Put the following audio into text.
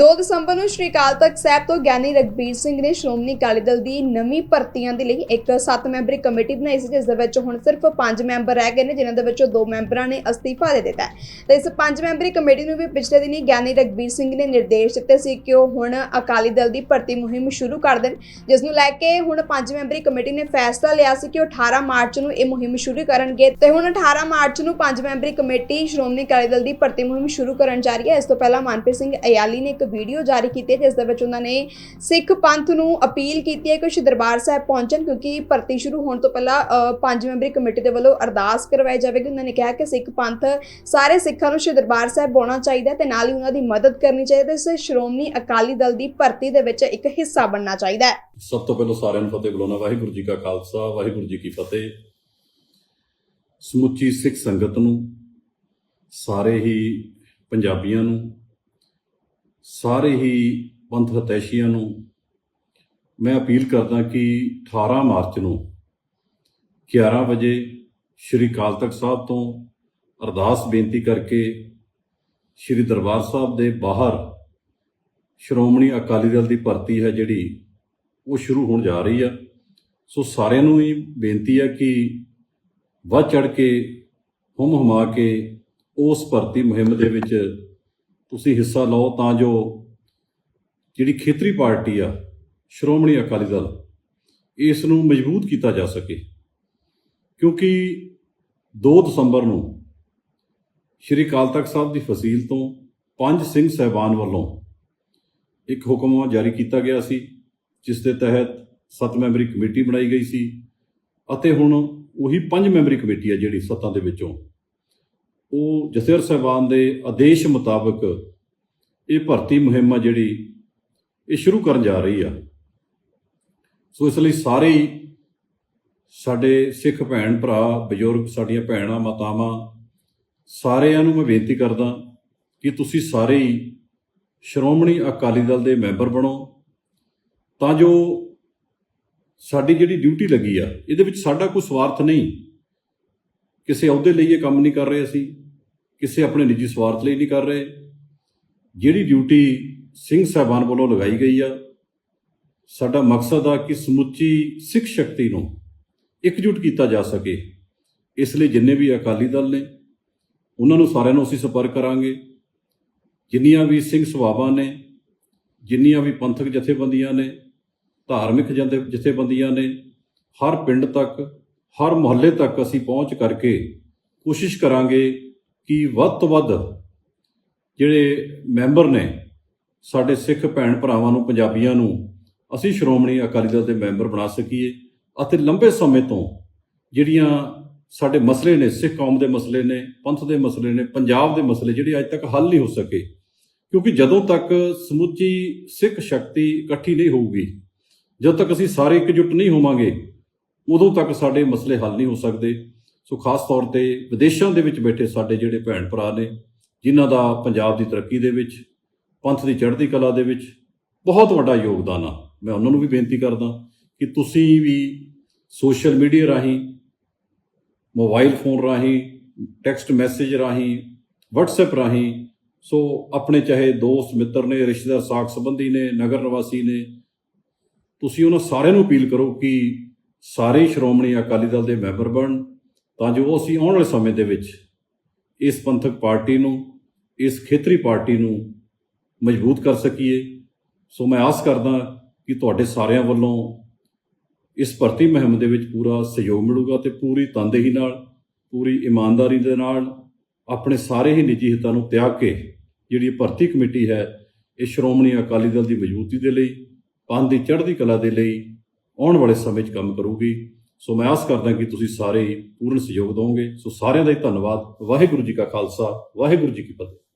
2 ਦਸੰਬਰ ਨੂੰ ਸ਼੍ਰੀ ਅਕਾਲ ਤਖਤ ਸਾਹਿਬ ਤੋਂ ਗਿਆਨੀ ਰਗਬੀਰ ਸਿੰਘ ਨੇ ਸ਼੍ਰੋਮਣੀ ਅਕਾਲੀ ਦਲ ਦੀ ਨਵੀਂ ਭਰਤੀਆਂ ਦੇ ਲਈ ਇੱਕ 7 ਮੈਂਬਰੀ ਕਮੇਟੀ ਬਣਾਈ ਸੀ, ਜਿਸ ਦੇ ਵਿੱਚ ਹੁਣ ਸਿਰਫ 5 ਮੈਂਬਰ ਰਹਿ ਗਏ ਨੇ, ਜਿਨ੍ਹਾਂ ਦੇ ਵਿੱਚੋਂ 2 ਮੈਂਬਰਾਂ ਨੇ ਅਸਤੀਫਾ ਦੇ ਦਿੱਤਾ ਹੈ। ਤੇ ਇਸ 5 ਮੈਂਬਰੀ ਕਮੇਟੀ ਨੂੰ ਵੀ ਪਿਛਲੇ ਦਿਨੀ ਗਿਆਨੀ ਰਗਬੀਰ ਸਿੰਘ ਨੇ ਨਿਰਦੇਸ਼ ਦਿੱਤੇ ਸੀ ਕਿ ਉਹ ਹੁਣ ਅਕਾਲੀ ਦਲ ਦੀ ਭਰਤੀ ਮੁਹਿੰਮ ਸ਼ੁਰੂ ਕਰ ਦੇਣ, ਜਿਸ ਨੂੰ ਲੈ ਕੇ ਹੁਣ 5 ਮੈਂਬਰੀ ਕਮੇਟੀ ਨੇ ਫੈਸਲਾ ਲਿਆ ਸੀ ਕਿ ਉਹ 18 ਮਾਰਚ ਨੂੰ ਇਹ ਮੁਹਿੰਮ ਸ਼ੁਰੂ ਕਰਨਗੇ। ਤੇ ਹੁਣ 18 ਮਾਰਚ ਨੂੰ 5 ਮੈਂਬਰੀ ਕਮੇਟੀ ਸ਼੍ਰੋਮਣੀ ਅਕਾਲੀ ਦਲ ਦੀ ਭਰਤੀ ਮੁਹਿੰਮ ਸ਼ੁਰੂ ਕਰਨ ਜਾ ਰਹੀ ਹੈ। ਇਸ ਤੋਂ ਪਹਿਲਾਂ ਮਨਪ੍ਰੀਤ ਸਿੰਘ ਅਯਾਲੀ ਨੇ ਇੱਕ ਵੀਡੀਓ ਜਾਰੀ ਕੀਤੀ ਹੈ, ਜਿਸ ਦੇ ਵਿੱਚ ਉਹਨਾਂ ਨੇ ਸਿੱਖ ਪੰਥ ਨੂੰ ਅਪੀਲ ਕੀਤੀ ਹੈ ਕਿ ਸ਼੍ਰੀ ਦਰਬਾਰ ਸਾਹਿਬ ਪਹੁੰਚਣ, ਕਿਉਂਕਿ ਭਰਤੀ ਸ਼ੁਰੂ ਹੋਣ ਤੋਂ ਪਹਿਲਾਂ ਪੰਜ ਮੈਂਬਰੀ ਕਮੇਟੀ ਦੇ ਵੱਲੋਂ ਅਰਦਾਸ ਕਰਵਾਈ ਜਾਵੇਗੀ। ਉਹਨਾਂ ਨੇ ਕਿਹਾ ਕਿ ਸਿੱਖ ਪੰਥ ਸਾਰੇ ਸਿੱਖਾਂ ਨੂੰ ਸ਼੍ਰੀ ਦਰਬਾਰ ਸਾਹਿਬ ਆਉਣਾ ਚਾਹੀਦਾ ਤੇ ਨਾਲ ਹੀ ਉਹਨਾਂ ਦੀ ਮਦਦ ਕਰਨੀ ਚਾਹੀਦੀ ਹੈ। ਸ਼੍ਰੋਮਣੀ ਅਕਾਲੀ ਦਲ ਦੀ ਭਰਤੀ ਦੇ ਵਿੱਚ ਇੱਕ ਹਿੱਸਾ ਬਣਨਾ ਚਾਹੀਦਾ ਹੈ। ਸਭ ਤੋਂ ਪਹਿਲਾਂ ਸਾਰਿਆਂ ਨੂੰ ਫਤਿਹ ਬੁਲਾਉਣਾ। ਵਾਹਿਗੁਰੂ ਜੀ ਕਾ ਖਾਲਸਾ, ਵਾਹਿਗੁਰੂ ਜੀ ਕੀ ਫਤਿਹ। ਸਮੁੱਚੀ ਸਿੱਖ ਸੰਗਤ ਨੂੰ, ਸਾਰੇ ਹੀ ਪੰਜਾਬੀਆਂ ਨੂੰ ਸਾਰੇ ਹੀ ਪੰਥ ਹਤੈਸ਼ੀਆਂ ਨੂੰ ਮੈਂ ਅਪੀਲ ਕਰਦਾ ਕਿ 18 ਮਾਰਚ ਨੂੰ 11 ਵਜੇ ਸ਼੍ਰੀ ਅਕਾਲ ਤਖਤ ਸਾਹਿਬ ਤੋਂ ਅਰਦਾਸ ਬੇਨਤੀ ਕਰਕੇ ਸ਼੍ਰੀ ਦਰਬਾਰ ਸਾਹਿਬ ਦੇ ਬਾਹਰ ਸ਼੍ਰੋਮਣੀ ਅਕਾਲੀ ਦਲ ਦੀ ਭਰਤੀ ਹੈ ਜਿਹੜੀ, ਉਹ ਸ਼ੁਰੂ ਹੋਣ ਜਾ ਰਹੀ ਆ। ਸੋ ਸਾਰਿਆਂ ਨੂੰ ਹੀ ਬੇਨਤੀ ਹੈ ਕਿ ਵੱਧ ਚੜ ਕੇ, ਹੁਮ ਹੁਮਾ ਕੇ ਉਸ ਭਰਤੀ ਮੁਹਿੰਮ ਦੇ ਵਿੱਚ ਤੁਸੀਂ ਹਿੱਸਾ ਲਓ ਤਾਂ ਜੋ ਜਿਹੜੀ ਖੇਤਰੀ ਪਾਰਟੀ ਆ, ਸ਼੍ਰੋਮਣੀ ਅਕਾਲੀ ਦਲ, ਇਸ ਨੂੰ ਮਜ਼ਬੂਤ ਕੀਤਾ ਜਾ ਸਕੇ। ਕਿਉਂਕਿ 2 ਦਸੰਬਰ ਨੂੰ ਸ਼੍ਰੀ ਅਕਾਲ ਤਖਤ ਸਾਹਿਬ ਦੀ ਫਸੀਲ ਤੋਂ ਪੰਜ ਸਿੰਘ ਸਹਿਬਾਨ ਵੱਲੋਂ ਇੱਕ ਹੁਕਮ ਜਾਰੀ ਕੀਤਾ ਗਿਆ ਸੀ, ਜਿਸ ਦੇ ਤਹਿਤ ਸੱਤ ਮੈਂਬਰੀ ਕਮੇਟੀ ਬਣਾਈ ਗਈ ਸੀ ਅਤੇ ਹੁਣ ਉਹੀ ਪੰਜ ਮੈਂਬਰੀ ਕਮੇਟੀ ਆ ਜਿਹੜੀ ਸੱਤਾਂ ਦੇ ਵਿੱਚੋਂ ਉਹ ਜਥੇਰ ਸਾਹਿਬਾਨ ਦੇ ਆਦੇਸ਼ ਮੁਤਾਬਕ ਇਹ ਭਰਤੀ ਮੁਹਿੰਮ ਆ ਜਿਹੜੀ ਇਹ ਸ਼ੁਰੂ ਕਰਨ ਜਾ ਰਹੀ ਆ। ਸੋ ਇਸ ਲਈ ਸਾਰੇ ਹੀ ਸਾਡੇ ਸਿੱਖ ਭੈਣ ਭਰਾ, ਬਜ਼ੁਰਗ, ਸਾਡੀਆਂ ਭੈਣਾਂ, ਮਾਤਾਵਾਂ, ਸਾਰਿਆਂ ਨੂੰ ਮੈਂ ਬੇਨਤੀ ਕਰਦਾ ਕਿ ਤੁਸੀਂ ਸਾਰੇ ਹੀ ਸ਼੍ਰੋਮਣੀ ਅਕਾਲੀ ਦਲ ਦੇ ਮੈਂਬਰ ਬਣੋ। ਤਾਂ ਜੋ ਸਾਡੀ ਜਿਹੜੀ ਡਿਊਟੀ ਲੱਗੀ ਆ, ਇਹਦੇ ਵਿੱਚ ਸਾਡਾ ਕੋਈ ਸਵਾਰਥ ਨਹੀਂ। ਕਿਸੇ ਅਹੁਦੇ ਲਈ ਇਹ ਕੰਮ ਨਹੀਂ ਕਰ ਰਹੇ ਅਸੀਂ। ਕਿਸੇ ਆਪਣੇ ਨਿੱਜੀ ਸਵਾਰਥ ਲਈ ਨਹੀਂ ਕਰ ਰਹੇ। ਜਿਹੜੀ ਡਿਊਟੀ ਸਿੰਘ ਸਾਹਿਬਾਨ ਵੱਲੋਂ ਲਗਾਈ ਗਈ ਆ, ਸਾਡਾ ਮਕਸਦ ਆ ਕਿ ਸਮੁੱਚੀ ਸਿੱਖ ਸ਼ਕਤੀ ਨੂੰ ਇਕਜੁੱਟ ਕੀਤਾ ਜਾ ਸਕੇ। ਇਸ ਲਈ ਜਿੰਨੇ ਵੀ ਅਕਾਲੀ ਦਲ ਨੇ, ਉਹਨਾਂ ਨੂੰ ਸਾਰਿਆਂ ਨੂੰ ਅਸੀਂ ਸੰਪਰਕ ਕਰਾਂਗੇ। ਜਿੰਨੀਆਂ ਵੀ ਸਿੰਘ ਸਭਾਵਾਂ ਨੇ, ਜਿੰਨੀਆਂ ਵੀ ਪੰਥਕ ਜਥੇਬੰਦੀਆਂ ਨੇ, ਧਾਰਮਿਕ ਜਥੇ- ਜਥੇਬੰਦੀਆਂ ਨੇ, ਹਰ ਪਿੰਡ ਤੱਕ, ਹਰ ਮੁਹੱਲੇ ਤੱਕ ਅਸੀਂ ਪਹੁੰਚ ਕਰਕੇ ਕੋਸ਼ਿਸ਼ ਕਰਾਂਗੇ ਕਿ ਵੱਧ ਤੋਂ ਵੱਧ ਜਿਹੜੇ ਮੈਂਬਰ ਨੇ ਸਾਡੇ ਸਿੱਖ ਭੈਣ ਭਰਾਵਾਂ ਨੂੰ, ਪੰਜਾਬੀਆਂ ਨੂੰ, ਅਸੀਂ ਸ਼੍ਰੋਮਣੀ ਅਕਾਲੀ ਦਲ ਦੇ ਮੈਂਬਰ ਬਣਾ ਸਕੀਏ ਅਤੇ ਲੰਬੇ ਸਮੇਂ ਤੋਂ ਜਿਹੜੀਆਂ ਸਾਡੇ ਮਸਲੇ ਨੇ, ਸਿੱਖ ਕੌਮ ਦੇ ਮਸਲੇ ਨੇ, ਪੰਥ ਦੇ ਮਸਲੇ ਨੇ, ਪੰਜਾਬ ਦੇ ਮਸਲੇ, ਜਿਹੜੇ ਅੱਜ ਤੱਕ ਹੱਲ ਨਹੀਂ ਹੋ ਸਕੇ, ਕਿਉਂਕਿ ਜਦੋਂ ਤੱਕ ਸਮੁੱਚੀ ਸਿੱਖ ਸ਼ਕਤੀ ਇਕੱਠੀ ਨਹੀਂ ਹੋਊਗੀ, ਜਦੋਂ ਤੱਕ ਅਸੀਂ ਸਾਰੇ ਇਕਜੁੱਟ ਨਹੀਂ ਹੋਵਾਂਗੇ, ਉਦੋਂ ਤੱਕ ਸਾਡੇ ਮਸਲੇ ਹੱਲ ਨਹੀਂ ਹੋ ਸਕਦੇ। ਸੋ ਖਾਸ ਤੌਰ ਤੇ ਵਿਦੇਸ਼ਾਂ ਦੇ ਵਿੱਚ ਬੈਠੇ ਸਾਡੇ ਜਿਹੜੇ ਭੈਣ ਭਰਾ ਨੇ, ਜਿਨ੍ਹਾਂ ਦਾ ਪੰਜਾਬ ਦੀ ਤਰੱਕੀ ਦੇ ਵਿੱਚ, ਪੰਥ ਦੀ ਚੜ੍ਹਦੀ ਕਲਾ ਦੇ ਵਿੱਚ ਬਹੁਤ ਵੱਡਾ ਯੋਗਦਾਨ ਆ। ਮੈਂ ਉਹਨਾਂ ਨੂੰ ਵੀ ਬੇਨਤੀ ਕਰਦਾ ਕਿ ਤੁਸੀਂ ਵੀ ਸੋਸ਼ਲ ਮੀਡੀਆ ਰਾਹੀਂ, ਮੋਬਾਈਲ ਫੋਨ ਰਾਹੀਂ, ਟੈਕਸਟ ਮੈਸੇਜ ਰਾਹੀਂ, WhatsApp ਰਾਹੀਂ, ਸੋ ਆਪਣੇ ਚਾਹੇ ਦੋਸਤ, ਮਿੱਤਰ ਨੇ, ਰਿਸ਼ਤੇਦਾਰ, ਸਾਖ ਸੰਬੰਧੀ ਨੇ, ਨਗਰ ਨਿਵਾਸੀ ਨੇ, ਤੁਸੀਂ ਉਹਨਾਂ ਸਾਰਿਆਂ ਨੂੰ ਅਪੀਲ ਕਰੋ ਕਿ ਸਾਰੇ ਸ਼੍ਰੋਮਣੀ ਅਕਾਲੀ ਦਲ ਦੇ ਮੈਂਬਰ ਬਣਨ ਤਾਂ ਜੋ ਅਸੀਂ ਆਉਣ ਵਾਲੇ ਸਮੇਂ ਦੇ ਵਿੱਚ ਇਸ ਪੰਥਕ ਪਾਰਟੀ ਨੂੰ, ਇਸ ਖੇਤਰੀ ਪਾਰਟੀ ਨੂੰ ਮਜ਼ਬੂਤ ਕਰ ਸਕੀਏ। ਸੋ ਮੈਂ ਆਸ ਕਰਦਾ ਕਿ ਤੁਹਾਡੇ ਸਾਰਿਆਂ ਵੱਲੋਂ ਇਸ ਭਰਤੀ ਮੁਹਿੰਮ ਦੇ ਵਿੱਚ ਪੂਰਾ ਸਹਿਯੋਗ ਮਿਲੂਗਾ ਤੇ ਪੂਰੀ ਤਨਦੇਹੀ ਨਾਲ, ਪੂਰੀ ਇਮਾਨਦਾਰੀ ਦੇ ਨਾਲ ਆਪਣੇ ਸਾਰੇ ਹੀ ਨਿੱਜੀ ਹਿੱਤਾਂ ਨੂੰ ਤਿਆਗ ਕੇ ਜਿਹੜੀ ਭਰਤੀ ਕਮੇਟੀ ਹੈ, ਇਹ ਸ਼੍ਰੋਮਣੀ ਅਕਾਲੀ ਦਲ ਦੀ ਮਜ਼ਬੂਤੀ ਦੇ ਲਈ, ਪੰਥ ਦੀ ਚੜ੍ਹਦੀ ਕਲਾ ਦੇ ਲਈ ਆਉਣ ਵਾਲੇ ਸਮੇਂ 'ਚ ਕੰਮ ਕਰੂਗੀ। ਸੋ ਮੈਂ ਆਸ ਕਰਦਾ ਕਿ ਤੁਸੀਂ ਸਾਰੇ ਹੀ ਪੂਰਨ ਸਹਿਯੋਗ ਦਿਓਗੇ। ਸੋ ਸਾਰਿਆਂ ਦਾ ਹੀ ਧੰਨਵਾਦ। ਵਾਹਿਗੁਰੂ ਜੀ ਕਾ ਖਾਲਸਾ, ਵਾਹਿਗੁਰੂ ਜੀ ਕੀ ਫਤਿਹ।